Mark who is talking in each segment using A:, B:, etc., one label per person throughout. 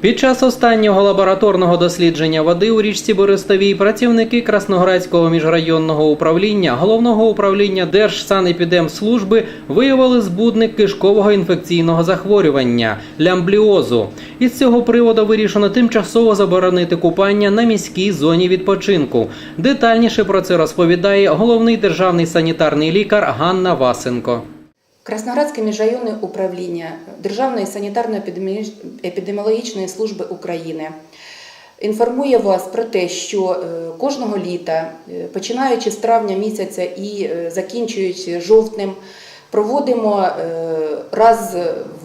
A: Під час останнього лабораторного дослідження води у річці Берестовій працівники Красноградського міжрайонного управління головного управління Держсанепідемслужби виявили збудник кишкового інфекційного захворювання лямбліозу. Із цього приводу вирішено тимчасово заборонити купання на міській зоні відпочинку. Детальніше про це розповідає головний державний санітарний лікар Ганна Васенко.
B: Красноградське міжрайонне управління Державної санітарно-епідеміологічної служби України інформує вас про те, що е, кожного літа, е, починаючи з травня місяця і е, закінчуючи жовтнем, проводимо раз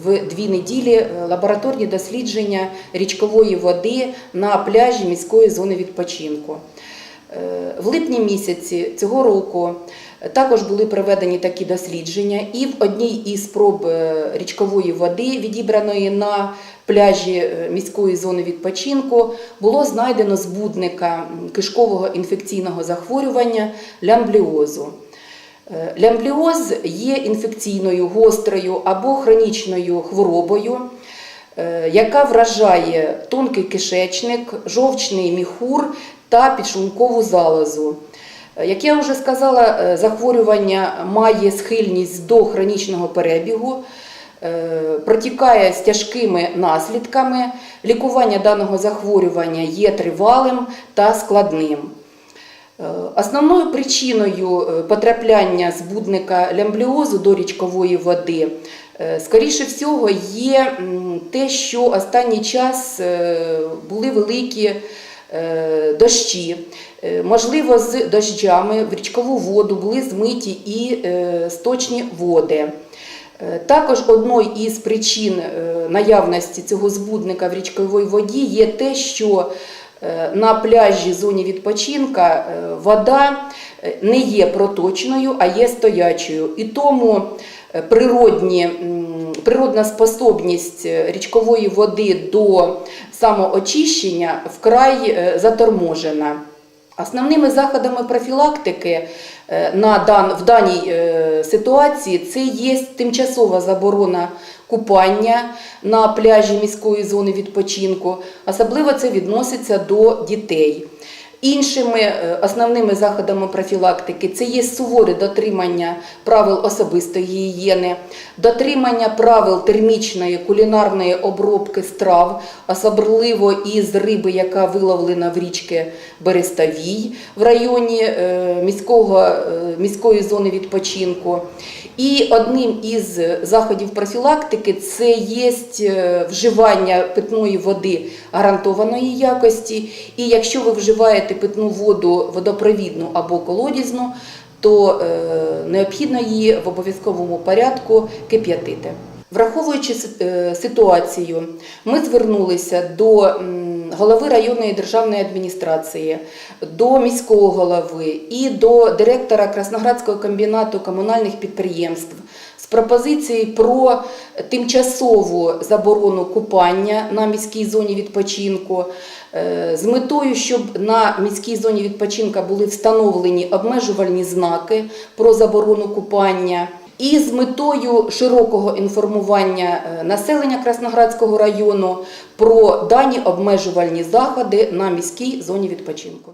B: в дві неділі лабораторні дослідження річкової води на пляжі міської зони відпочинку. Е, В липні місяці цього року також були проведені такі дослідження, і в одній із проб е, річкової води, відібраної на пляжі е, міської зони відпочинку, було знайдено збудника кишкового інфекційного захворювання лямбліозу. Е, Лямбліоз є інфекційною, гострою або хронічною хворобою, е, яка вражає тонкий кишечник, жовчний міхур та підшлункову залозу. Е, Як я вже сказала, е, захворювання має схильність до хронічного перебігу, е, протікає з тяжкими наслідками. Лікування даного захворювання є тривалим та складним. Основною причиною потрапляння збудника лямбліозу до річкової води, скоріше всього, є те, що останній час були великі дощі. Е, Можливо, з дощами в річкову воду були змиті і е, сточні води. Е, Також одною із причин е, наявності цього збудника в річковій воді є те, що е, на пляжі зоні відпочинка е, вода е, не є проточною, а є стоячою. І тому е, природні, природна способність е, річкової води до самоочищення вкрай е, заторможена. Основними заходами профілактики е, на дан, в даній е, ситуації це є тимчасова заборона купання на пляжі міської зони відпочинку. Особливо це відноситься до дітей. Іншими е, основними заходами профілактики це є суворе дотримання правил особистої гігієни, дотримання правил термічної кулінарної обробки страв, особливо із риби, яка виловлена в річці Берестовій в районі е, міського, е, міської зони відпочинку. І одним із заходів профілактики це є вживання питної води гарантованої якості. І якщо ви вживаєте питну воду водопровідну або колодізну, то е, необхідно її в обов'язковому порядку кип'ятити. Враховуючи е, ситуацію, ми звернулися до голови районної державної адміністрації, до міського голови і до директора Красноградського комбінату комунальних підприємств з пропозицією про тимчасову заборону купання на міській зоні відпочинку, е, з метою, щоб на міській зоні відпочинку були встановлені обмежувальні знаки про заборону купання. І з метою широкого інформування е, населення Красноградського району про дані обмежувальні заходи на міській зоні відпочинку.